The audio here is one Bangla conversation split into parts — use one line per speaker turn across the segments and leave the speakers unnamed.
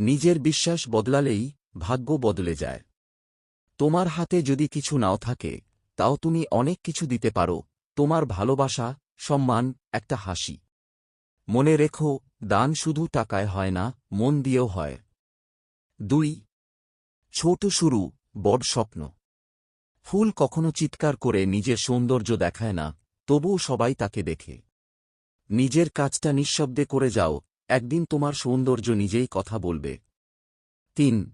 নিজের বিশ্বাস বদলালেই ভাগ্য বদলে যায়। তোমার হাতে যদি কিছু নাও থাকে, তাও তুমি অনেক কিছু দিতে পারো, তোমার ভালোবাসা, সম্মান, একটা হাসি। মনে রেখো, দান শুধু টাকায় হয় না, মন দিয়েও হয়। দুই, ছোট শুরু, বড় স্বপ্ন। ফুল কখনো চিৎকার করে নিজের সৌন্দর্য দেখায় না, তবুও সবাই তাকে দেখে। নিজের কাজটা নিঃশব্দে করে যাও একদিন তোমার সৌন্দর্য নিজেই কথা বলবে। তিন,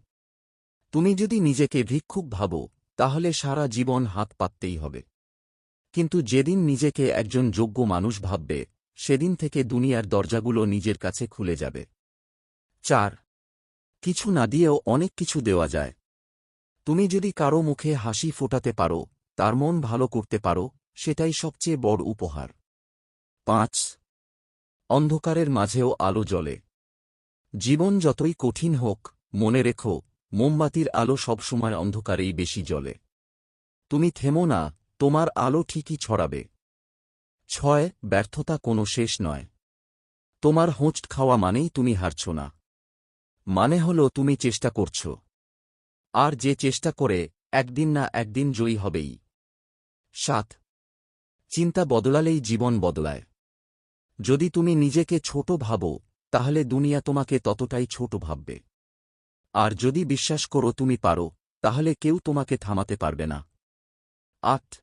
তুমি যদি নিজেকে ভিক্ষুক ভাবো, তাহলে সারা জীবন হাত পাততেই হবে। কিন্তু যেদিন নিজেকে একজন যোগ্য মানুষ ভাববে, সেদিন থেকে দুনিয়ার দরজাগুলো নিজের কাছে খুলে যাবে। চার, কিছু না দিয়েও অনেক কিছু দেওয়া যায়। তুমি যদি কারও মুখে হাসি ফোটাতে পারো, তার মন ভালো করতে পারো, সেটাই সবচেয়ে বড় উপহার। পাঁচ অন্ধকারের মাঝেও আলো জ্বলে। জীবন যতই কঠিন হোক, মনে রেখো, মোমবাতির আলো সবসময় অন্ধকারেই বেশি জ্বলে। তুমি থেমো না, তোমার আলো ঠিকই ছড়াবে। ছয়, ব্যর্থতা কোনো শেষ নয়। তোমার হোঁচট খাওয়া মানেই তুমি হারছ না। মানে হল তুমি চেষ্টা করছ। আর যে চেষ্টা করে, একদিন না একদিন জয়ী হবেই। সাত, চিন্তা বদলালেই জীবন বদলায়। যদি তুমি নিজেকে ছোট ভাবো, তাহলে দুনিয়া তোমাকে ততটাই ছোট ভাববে। আর যদি বিশ্বাস করো তুমি পারো, তাহলে কেউ তোমাকে থামাতে পারবে না। আট।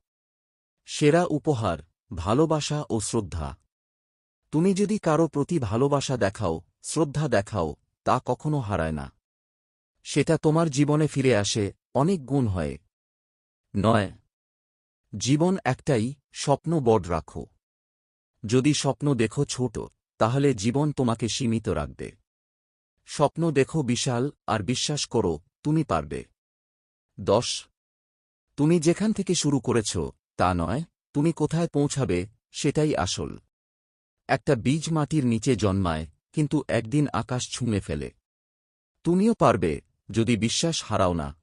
সেরা উপহার, ভালোবাসা ও শ্রদ্ধা। তুমি যদি কারও প্রতি ভালোবাসা দেখাও, শ্রদ্ধা দেখাও, তা কখনো হারায় না। সেটা তোমার জীবনে ফিরে আসে, অনেক গুণ হয়। নয়। জীবন একটাই, স্বপ্ন বড় রাখো। যদি স্বপ্ন দেখো ছোট, তাহলে জীবন তোমাকে সীমিত রাখবে। স্বপ্ন দেখো বিশাল, আর বিশ্বাস করো, তুমি পারবে। দশ, তুমি যেখান থেকে শুরু করেছ, তা নয়, তুমি কোথায় পৌঁছাবে, সেটাই আসল। একটা বীজ মাটির নিচে জন্মায়, কিন্তু একদিন আকাশ ছুঁয়ে ফেলে। তুমিও পারবে, যদি বিশ্বাস হারাও না।